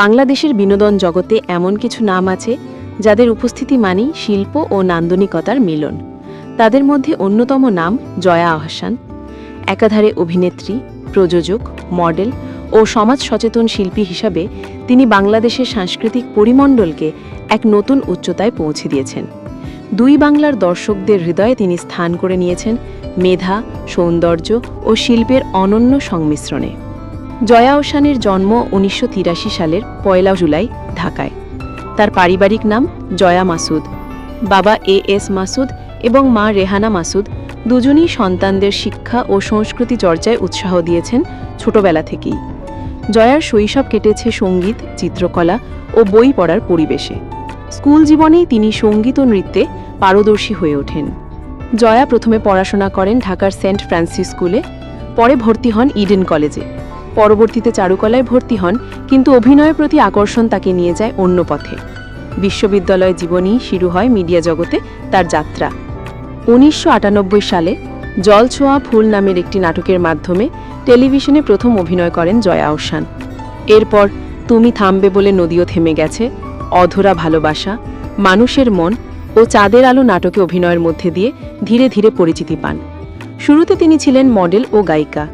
বাংলাদেশের বিনোদন জগতে এমন কিছু নাম আছে যাদের উপস্থিতি মানেই শিল্প ও নান্দনিকতার মিলন। তাদের মধ্যে অন্যতম নাম জয়া আহসান। একাধারে অভিনেত্রী, প্রযোজক, মডেল ও সমাজ সচেতন শিল্পী হিসাবে তিনি বাংলাদেশের সাংস্কৃতিক পরিমণ্ডলকে এক নতুন উচ্চতায় পৌঁছে দিয়েছেন। দুই বাংলার দর্শকদের হৃদয়ে তিনি স্থান করে নিয়েছেন মেধা, সৌন্দর্য ও শিল্পের অনন্য সংমিশ্রণে। জয়া ওসানের জন্ম উনিশশো তিরাশি সালের পয়লা জুলাই, ঢাকায়। তার পারিবারিক নাম জয়া মাসুদ। বাবা এ এস মাসুদ এবং মা রেহানা মাসুদ দুজনই সন্তানদের শিক্ষা ও সংস্কৃতি চর্চায় উৎসাহ দিয়েছেন ছোটবেলা থেকেই। জয়ার শৈশব কেটেছে সংগীত, চিত্রকলা ও বই পড়ার পরিবেশে। স্কুল জীবনেই তিনি সংগীত ও নৃত্যে পারদর্শী হয়ে ওঠেন। জয়া প্রথমে পড়াশোনা করেন ঢাকার সেন্ট ফ্রান্সিস স্কুলে, পরে ভর্তি হন ইডেন কলেজে। পরবর্তীতে চারুকলায় ভর্তি হন, কিন্তু অভিনয়ের প্রতি আকর্ষণ তাকে নিয়ে যায় অন্য পথে। বিশ্ববিদ্যালয় জীবনই শুরু হয় মিডিয়া জগতে তার যাত্রা। উনিশশো আটানব্বই সালে জলছোঁয়া ফুল নামের একটি নাটকের মাধ্যমে টেলিভিশনে প্রথম অভিনয় করেন জয়া আহসান। এরপর তুমি থামবে বলে নদীও থেমে গেছে, অধরা ভালোবাসা মানুষের মন ও চাঁদের আলো নাটকে অভিনয়ের মধ্যে দিয়ে ধীরে ধীরে পরিচিতি পান। শুরুতে তিনি ছিলেন মডেল ও গায়িকা।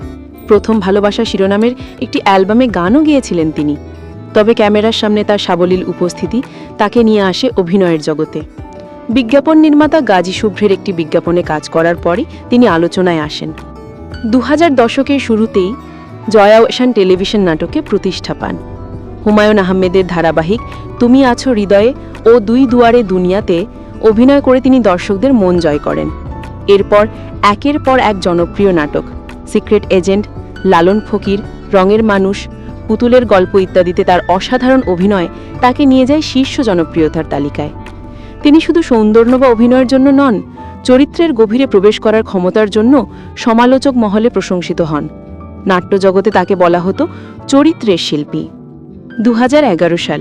প্রথম ভালোবাসা শিরোনামের একটি অ্যালবামে গানও গেয়েছিলেন তিনি। তবে ক্যামেরার সামনে তার সাবলীল উপস্থিতি তাকে নিয়ে আসে অভিনয়ের জগতে। বিজ্ঞাপন নির্মাতা গাজী শুভ্রের একটি বিজ্ঞাপনে কাজ করার পরই তিনি আলোচনায় আসেন। দু হাজার দশকের শুরুতেই জয়া ওসান টেলিভিশন নাটকে প্রতিষ্ঠা পান। হুমায়ুন আহমেদের ধারাবাহিক তুমি আছো হৃদয়ে ও দুই দুয়ারে দুনিয়াতে অভিনয় করে তিনি দর্শকদের মন জয় করেন। এরপর একের পর এক জনপ্রিয় নাটক সিক্রেট এজেন্ট, লালন ফকির, রঙের মানুষ, পুতুলের গল্প ইত্যাদিতে তার অসাধারণ অভিনয় তাকে নিয়ে যায় শীর্ষ জনপ্রিয়তার তালিকায়। তিনি শুধু সৌন্দর্য বা অভিনয়ের জন্য নন, চরিত্রের গভীরে প্রবেশ করার ক্ষমতার জন্য সমালোচক মহলে প্রশংসিত হন। নাট্যজগতে তাকে বলা হতো চরিত্রের শিল্পী। দু হাজার এগারো সাল,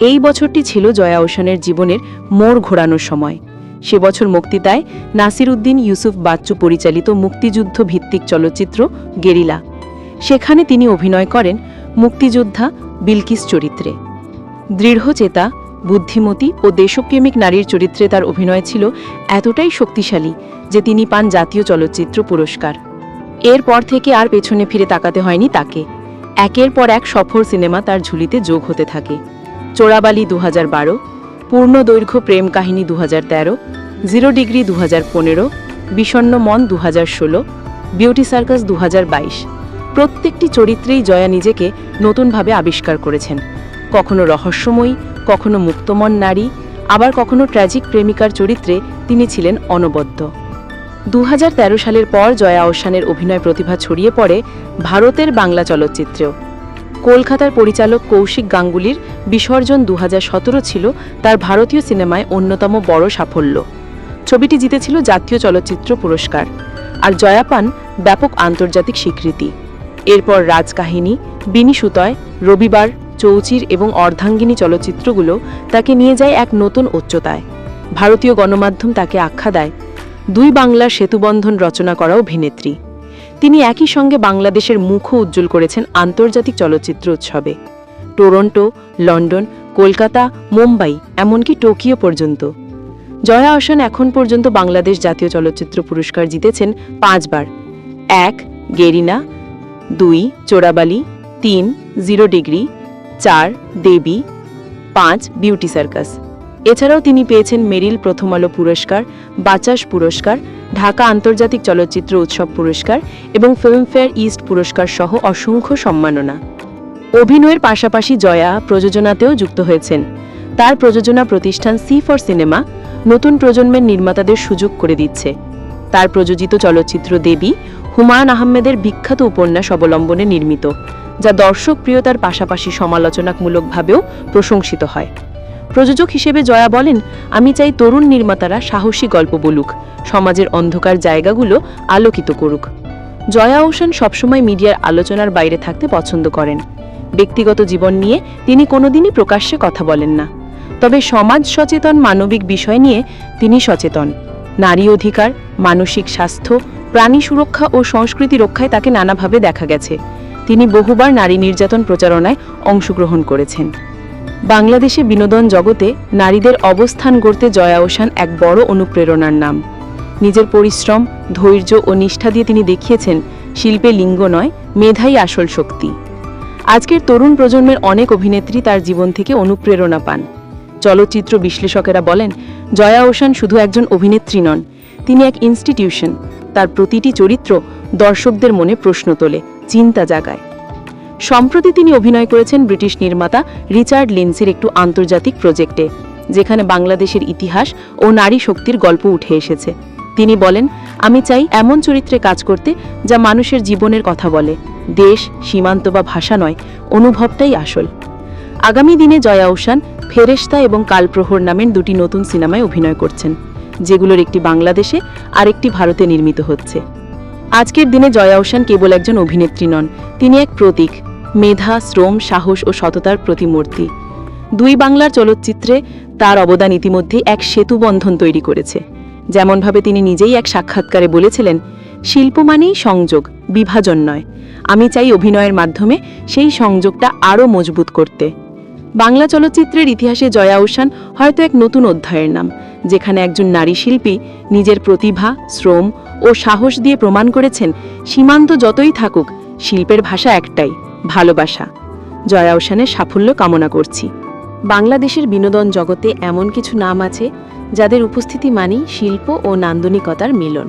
এই বছরটি ছিল জয়া ওসানের জীবনের মোড় ঘোরানোর সময়। সে বছর মুক্তি দেয় নাসির উদ্দিন ইউসুফ বাচ্চু পরিচালিত মুক্তিযুদ্ধ ভিত্তিক চলচ্চিত্র গেরিলা। সেখানে তিনি অভিনয় করেন মুক্তিযোদ্ধা বিলকিস চরিত্রে। দৃঢ়চেতা বুদ্ধিমতী ও দেশপ্রেমিক নারীর চরিত্রে তার অভিনয় ছিল এতটাই শক্তিশালী যে তিনি পান জাতীয় চলচ্চিত্র পুরস্কার। এরপর থেকে আর পেছনে ফিরে তাকাতে হয়নি তাকে। একের পর এক সফর সিনেমা তার ঝুলিতে যোগ হতে থাকে। চোরাবালি দু হাজার বারো পূর্ণ দৈর্ঘ্য প্রেম কাহিনী দু তেরো, জিরো ডিগ্রি দু পনেরো বিষণ্ন মন দু ষোলো, বিউটি সার্কাস দু বাইশ। প্রত্যেকটি চরিত্রেই জয়া নিজেকে নতুনভাবে আবিষ্কার করেছেন। কখনো রহস্যময়ী, কখনো মুক্তমন নারী, আবার কখনো ট্র্যাজিক প্রেমিকার চরিত্রে তিনি ছিলেন অনবদ্য। দু হাজার তেরো সালের পর জয়া ওসানের অভিনয় প্রতিভা ছড়িয়ে পড়ে ভারতের বাংলা চলচ্চিত্রেও। কলকাতার পরিচালক কৌশিক গাঙ্গুলির বিসর্জন দু হাজার সতেরো ছিল তার ভারতীয় সিনেমায় অন্যতম বড় সাফল্য। ছবিটি জিতেছিল জাতীয় চলচ্চিত্র পুরস্কার। আর জয়া পান ব্যাপক আন্তর্জাতিক স্বীকৃতি। এরপর রাজকাহিনী, বিনি সুতয়, রবিবার, চৌচির এবং অর্ধাঙ্গিনী চলচ্চিত্রগুলো তাকে নিয়ে যায় এক নতুন উচ্চতায়। ভারতীয় গণমাধ্যম তাকে আখ্যা দেয়, দুই বাংলার সেতুবন্ধন রচনা করা অভিনেত্রী। তিনি একই সঙ্গে বাংলাদেশের মুখও উজ্জ্বল করেছেন আন্তর্জাতিক চলচ্চিত্র উৎসবে। টরন্টো, লন্ডন, কলকাতা, মুম্বাই, এমনকি টোকিও পর্যন্ত। জয়া আহসান এখন পর্যন্ত বাংলাদেশ জাতীয় চলচ্চিত্র পুরস্কার জিতেছেন পাঁচবার। এক, গেরিনা। দুই, চোরাবালি। তিন, জিরো ডিগ্রি। চার, দেবী। পাঁচ, বিউটি সার্কাস। এছাড়াও তিনি পেয়েছেন মেরিল প্রথম আলো পুরস্কার বাচাস পুরস্কার ঢাকা আন্তর্জাতিক চলচ্চিত্র উৎসব পুরস্কার এবং ফিল্মফেয়ার ইস্ট পুরস্কার সহ অসংখ্য সম্মাননা। অভিনয়ের পাশাপাশি জয়া প্রযোজনাতেও যুক্ত হয়েছেন। তার প্রযোজনা প্রতিষ্ঠান সি ফর সিনেমা নতুন প্রজন্মের নির্মাতাদের সুযোগ করে দিচ্ছে। তার প্রযোজিত চলচ্চিত্র দেবী হুমায়ুন আহমেদের বিখ্যাত উপন্যাস অবলম্বনে নির্মিত, যা দর্শক প্রিয়তার পাশাপাশি সমালোচনামূলকভাবেও প্রশংসিত হয়। প্রযোজক হিসেবে জয়া বলেন, আমি চাই তরুণ নির্মাতারা সাহসী গল্প বলুক, সমাজের অন্ধকার জায়গাগুলো আলোকিত করুক। জয়া ওসান সবসময় মিডিয়ার আলোচনার বাইরে থাকতে পছন্দ করেন। ব্যক্তিগত জীবন নিয়ে তিনি কোনোদিনই প্রকাশ্যে কথা বলেন না। তবে সমাজ সচেতন মানবিক বিষয় নিয়ে তিনি সচেতন। নারী অধিকার, মানসিক স্বাস্থ্য, প্রাণী সুরক্ষা ও সংস্কৃতি রক্ষায় তাকে নানাভাবে দেখা গেছে। তিনি বহুবার নারী নির্যাতন প্রচারণায় অংশগ্রহণ করেছেন। বাংলাদেশে বিনোদন জগতে নারীদের অবস্থান গড়তে জয়া ওসান এক বড় অনুপ্রেরণার নাম। নিজের পরিশ্রম, ধৈর্য ও নিষ্ঠা দিয়ে তিনি দেখিয়েছেন শিল্পে লিঙ্গ নয়, মেধাই আসল শক্তি। আজকের তরুণ প্রজন্মের অনেক অভিনেত্রী তার জীবন থেকে অনুপ্রেরণা পান। চলচ্চিত্র বিশ্লেষকেরা বলেন, জয়া ওসান শুধু একজন অভিনেত্রী নন, তিনি এক ইনস্টিটিউশন তার প্রতিটি চরিত্র দর্শকদের মনে প্রশ্ন তোলে, চিন্তা জাগায়। সম্প্রতি তিনি অভিনয় করেছেন ব্রিটিশ নির্মাতা রিচার্ড লিন্সের একটু আন্তর্জাতিক প্রজেক্টে, যেখানে বাংলাদেশের ইতিহাস ও নারী শক্তির গল্প উঠে এসেছে। তিনি বলেন, আমি চাই এমন চরিত্রে কাজ করতে যা মানুষের জীবনের কথা বলে। দেশ, সীমান্ত বা ভাষা নয়, অনুভবটাই আসল। আগামী দিনে জয়া ওসান ফেরেশতা এবং কালপ্রহর নামের দুটি নতুন সিনেমায় অভিনয় করছেন, যেগুলোর একটি বাংলাদেশে আর একটি ভারতে নির্মিত হচ্ছে। আজকের দিনে জয়া ওসান কেবল একজন অভিনেত্রী নন, তিনি এক প্রতীক, মেধা, শ্রম, সাহস ও সততার প্রতিমূর্তি। দুই বাংলার চলচ্চিত্রে তার অবদান ইতিমধ্যে এক সেতু বন্ধন তৈরি করেছে। যেমনভাবে তিনি নিজেই এক সাক্ষাৎকারে বলেছিলেন, শিল্প মানেই সংযোগ, বিভাজন নয়। আমি চাই অভিনয়ের মাধ্যমে সেই সংযোগটা আরও মজবুত করতে। বাংলা চলচ্চিত্রের ইতিহাসে জয়া ওসান হয়তো এক নতুন অধ্যায়ের নাম, যেখানে একজন নারী শিল্পী নিজের প্রতিভা, শ্রম ও সাহস দিয়ে প্রমাণ করেছেন, সীমান্ত যতই থাকুক, শিল্পের ভাষা একটাই, ভালোবাসা। জয়া ওসানের সাফল্য কামনা করছি। বাংলাদেশের বিনোদন জগতে এমন কিছু নাম আছে, যাদের উপস্থিতি মানেই শিল্প ও নান্দনিকতার মিলন।